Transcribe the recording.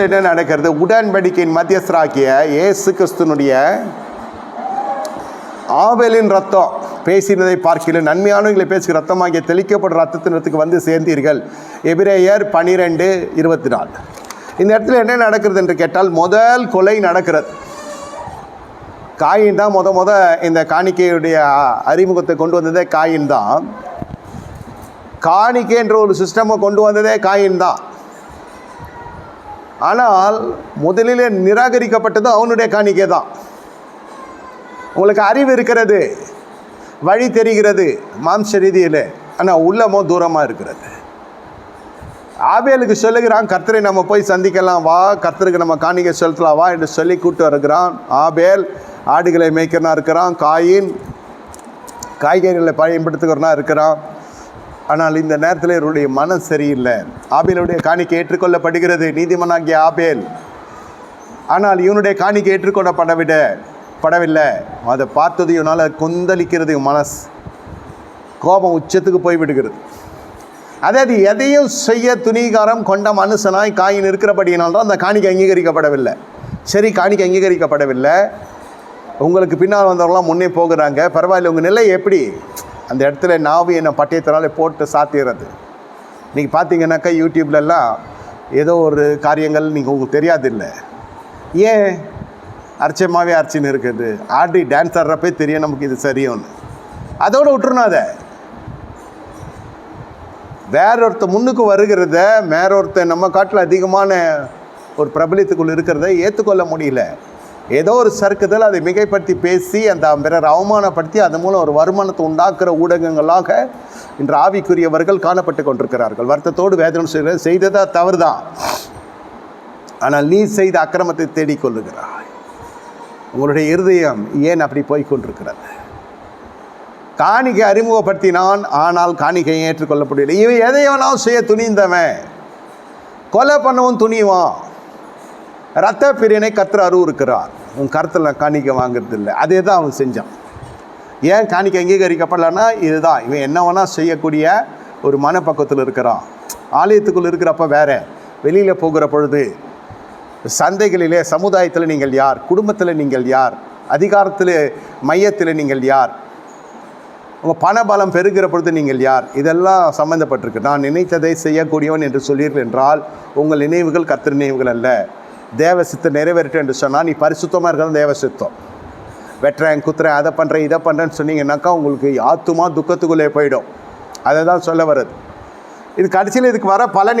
என்ன நடக்கிறது? உடன்படிக்கையின் மத்தியஸ்தராக்கிய இயேசு கிறிஸ்துனுடைய ஆவலின் ரத்தம் பேசினதை பார்க்கல நன்மையானவங்களை பேசி ரத்தமாகிய தெளிக்கப்படும் ரத்தத்தினத்துக்கு வந்து சேர்ந்தீர்கள். எபிரேயர் பனிரெண்டு இருபத்தி நாலு இந்த இடத்துல என்ன நடக்கிறது என்று கேட்டால் முதல் கொலை நடக்கிறது. காயின் தான் முத முத இந்த காணிக்கையுடைய அறிமுகத்தை கொண்டு வந்ததே காயின் தான். காணிக்கை என்ற ஒரு சிஸ்டமை கொண்டு வந்ததே காயின் தான். ஆனால் முதலிலே நிராகரிக்கப்பட்டது அவனுடைய காணிக்கை தான் உங்களுக்கு அறிவு இருக்கிறது வழி தெரிகிறது மாம்ச ரீதியில். ஆனால் உள்ளமோ தூரமாக இருக்கிறது. ஆபேலுக்கு சொல்லுகிறான் கர்த்தரை நம்ம போய் சந்திக்கலாம் வா கர்த்தருக்கு நம்ம காணிக்கை செலுத்தலாம் வா என்று சொல்லி கூட்டு வருகிறான். ஆபேல் ஆடுகளை மேய்க்கிறனா இருக்கிறான் காயின் காய்கறிகளை பயன்படுத்துகிறனா இருக்கிறான். ஆனால் இந்த நேரத்தில் இவருடைய மனம் சரியில்லை. ஆபேலுடைய காணிக்கை ஏற்றுக்கொள்ளப்படுகிறது. நீதிமனாகிய ஆபேல். ஆனால் இவனுடைய காணிக்கை ஏற்றுக்கொள்ளப்படவிட படவில்லை. அதை பார்த்தது இவனால் கொந்தளிக்கிறது மனசு. கோபம் உச்சத்துக்கு போய் விடுகிறது அதாவது எதையும் செய்ய துணிகாரம் கொண்ட மனுஷனாய் காயின் இருக்கிறபடியினால் தான் அந்த காணிக்கை அங்கீகரிக்கப்படவில்லை. சரி காணிக்கை அங்கீகரிக்கப்படவில்லை. உங்களுக்கு பின்னால் வந்தவங்களாம் முன்னே போகிறாங்க. பரவாயில்ல உங்கள் நிலை எப்படி? அந்த இடத்துல நாவு என்னை பட்டயத்தினால போட்டு சாத்திடுறது நீங்கள் பார்த்தீங்கன்னாக்கா யூடியூப்லலாம் ஏதோ ஒரு காரியங்கள் நீங்கள் உங்களுக்கு தெரியாதில்லை. ஏன் அர்ச்சமாகவே அர்ச்சனை இருக்குது? ஆடி டான்ஸ் ஆடுறப்பே தெரியும் நமக்கு இது சரியும்னு அதோடு விட்டுருணும் அதை. வேறொருத்த முன்னுக்கு வருகிறத வேறொருத்த நம்ம காட்டில் அதிகமான ஒரு பிரபலத்துக்குள் இருக்கிறத ஏற்றுக்கொள்ள முடியல. ஏதோ ஒரு சறுக்குதல் அதை மிகைப்படுத்தி பேசி அந்த பிறர் அவமானப்படுத்தி அதன் மூலம் ஒரு வருமானத்தை உண்டாக்குற ஊடகங்களாக இன்று ஆவிக்குரியவர்கள் காணப்பட்டு கொண்டிருக்கிறார்கள். வருத்தத்தோடு வேதனம் செய்த செய்ததா தவறுதான். ஆனால் நீ செய்த அக்கிரமத்தை தேடிக்கொள்ளுகிறாய் உங்களுடைய இருதயம் ஏன் அப்படி போய்கொண்டிருக்கிறது காணிக்கை அறிமுகப்படுத்தினான் ஆனால் காணிக்கையை ஏற்றுக்கொள்ளப்படவில்லை. இவன் எதை வேணாலும் செய்ய துணிந்தவன். கொலை பண்ணவும் துணிவான். ரத்த பிரியனை கத்திர அருவருக்கிறார். உன் கருத்தில் நான் காணிக்கை வாங்குறது இல்லை அதே தான் அவன் செஞ்சான். ஏன் காணிக்க அங்கீகரிக்கப்படலைன்னா இதுதான். இவன் என்ன வேணால் செய்யக்கூடிய ஒரு மனப்பக்கத்தில் இருக்கிறான். ஆலயத்துக்குள் இருக்கிறப்ப வேற. வெளியில் போகிற பொழுது சந்தைகளிலே சமுதாயத்தில் நீங்கள் யார்? குடும்பத்தில் நீங்கள் யார்? அதிகாரத்தில் மையத்தில் நீங்கள் யார்? உங்கள் பணபலம் பெருகிற பொழுது நீங்கள் யார்? இதெல்லாம் சம்மந்தப்பட்டிருக்கு நான் நினைத்ததை செய்யக்கூடியவன் என்று சொல்லீர்கள் என்றால் உங்கள் நினைவுகள் கத்திர நினைவுகள் அல்ல. தேவ சித்தம் நிறைவேறட்டும் என்று சொன்னால் நீ பரிசுத்தமாக இருக்கிறது தேவ சித்தம் வெட்டுறேன் குத்துறேன் அதை பண்ணுறேன் இதை பண்ணுறேன்னு சொன்னீங்கன்னாக்கா உங்களுக்கு ஆத்துமா துக்கத்துக்குள்ளே போயிடும். அதை தான் சொல்ல வருது இது கடைசியில் இதுக்கு வர பலன்